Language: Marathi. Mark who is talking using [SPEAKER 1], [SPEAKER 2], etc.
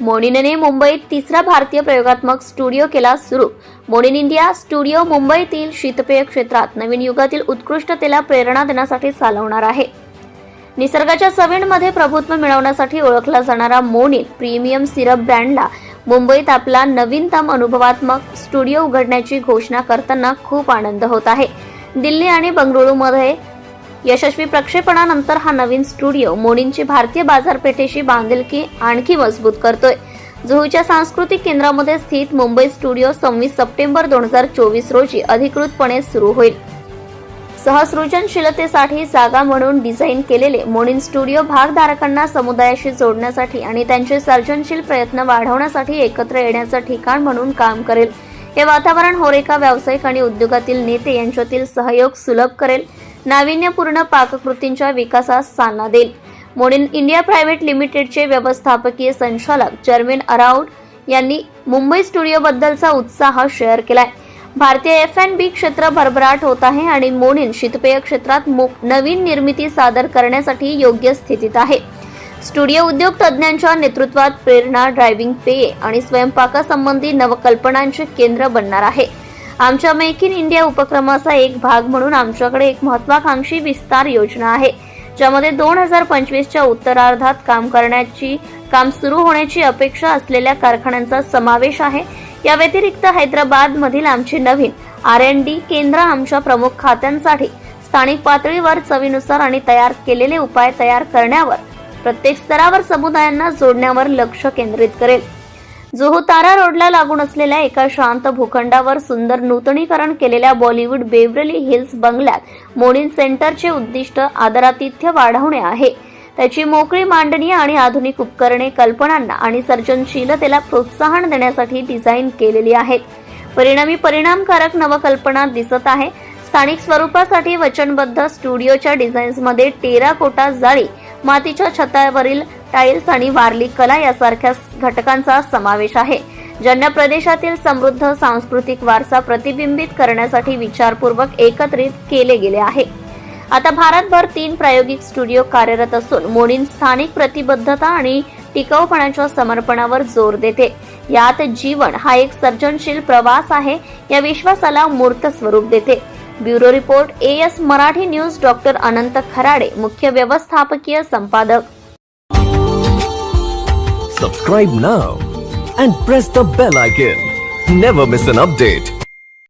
[SPEAKER 1] मोनिनने मुंबईत तिसरा भारतीय प्रयोगात्मक स्टुडिओ केला सुरू. मोनिन इंडिया स्टुडिओ मुंबईतील शीतपेय क्षेत्रात नवीन युगातील उत्कृष्टतेला प्रेरणा देण्यासाठी चालवणार आहे. निसर्गाच्या चवींमध्ये प्रभुत्व मिळवण्यासाठी ओळखला जाणारा मोनिन प्रीमियम सिरप ब्रँडला मुंबईत आपला नवीनतम अनुभवात्मक स्टुडिओ उघडण्याची घोषणा करताना खूप आनंद होत आहे. दिल्ली आणि बंगळुरूमध्ये यशस्वी प्रक्षेपणानंतर हा नवीन स्टुडिओ मोडींची भारतीय बाजारपेठेशी बांधिलकी आणखी मजबूत करतोय. जुहूच्या सांस्कृतिक केंद्रामध्ये स्थित मुंबई स्टुडिओ सव्वीस सप्टेंबर दोन हजार चोवीस रोजी अधिकृतपणे सुरू होईल. सहसृजनशीलतेसाठी जागा म्हणून डिझाईन केलेले मोनिन स्टुडिओ भागधारकांना समुदायाशी जोडण्यासाठी आणि त्यांचे सर्जनशील प्रयत्न वाढवण्यासाठी एकत्र येण्याचं ठिकाण म्हणून काम करेल. हे वातावरण होरेका व्यावसायिक आणि उद्योगातील नेते यांच्यातील सहयोग सुलभ करेल. नाविन्यपूर्ण पाककृतींच्या विकासास चालना देईल. मोडिन इंडिया प्रायव्हेट लिमिटेडचे व्यवस्थापकीय संचालक जर्मिन अराऊड यांनी मुंबई स्टुडिओबद्दलचा उत्साह शेअर केलाय. भारतीय एफ अँड बी क्षेत्र भरभराट होत आहे आणि मोनिन शीतपेय क्षेत्रात नवीन निर्मिती सादर करण्यासाठी योग्य स्थितीत आहे. स्टुडिओ उद्योग तज्ज्ञांच्या नेतृत्वात प्रेरणा ड्रायव्हिंग पेये आणि स्वयंपाकासंबंधी नवकल्पनांचे केंद्र बनणार आहे. आमच्या मेक इन इंडिया उपक्रमाचा एक भाग म्हणून आमच्याकडे एक महत्वाकांक्षी विस्तार योजना आहे ज्यामध्ये दोन हजार पंचवीसच्या उत्तरार्धात काम करण्याची काम सुरू होण्याची अपेक्षा असलेल्या कारखान्यांचा समावेश आहे. या व्यतिरिक्त हैदराबाद मधील आमचे नवीन आर एन डी केंद्र आमच्या प्रमुख खात्यांसाठी स्थानिक पातळीवर चवीनुसार आणि तयार केलेले उपाय तयार करण्यावर प्रत्येक स्तरावर समुदायांना जोडण्यावर लक्ष केंद्रित करेल. जुहू तारा रोडला लागून असलेल्या एका शांत भूखंडावर सुंदर नूतनीकरण केलेल्या बॉलिवूड बेवरली हिल्स बंगल्यात मोनिन सेंटरचे उद्दिष्ट आदरातिथ्य वाढवणे आहे. त्याची मोकळी मांडणी आणि आधुनिक उपकरणे कल्पनांना आणि सर्जनशीलतेला प्रोत्साहन देण्यासाठी डिझाईन केलेली आहेत. परिणामी परिणामकारक नवकल्पना दिसत आहे. स्थानिक स्वरूपासाठी वचनबद्ध स्टुडिओच्या डिझाईन्समध्ये टेराकोटा जाळी मातीच्या छतावरील टाईल्स आणि वारली कला यासारख्या घटकांचा समावेश आहे. ज्यांना प्रदेशातील समृद्ध सांस्कृतिक वारसा प्रतिबिंबित करण्यासाठी विचारपूर्वक एकत्रित केले गेले आहे. आता भारतभर तीन प्रायोगिक स्टुडिओ कार्यरत असून मोडीन स्थानिक प्रतिबद्धता आणि टिकाऊपणाच्या समर्पणावर जोर देते. यात जीवन हा एक सर्जनशील प्रवास आहे. या विश्वासाला मूर्त स्वरूप देते. Bureau report A S Marathi news doctor Anant Kharade मुख्य व्यवस्थापकीय संपादक
[SPEAKER 2] Subscribe now and press the bell icon. Never miss an update.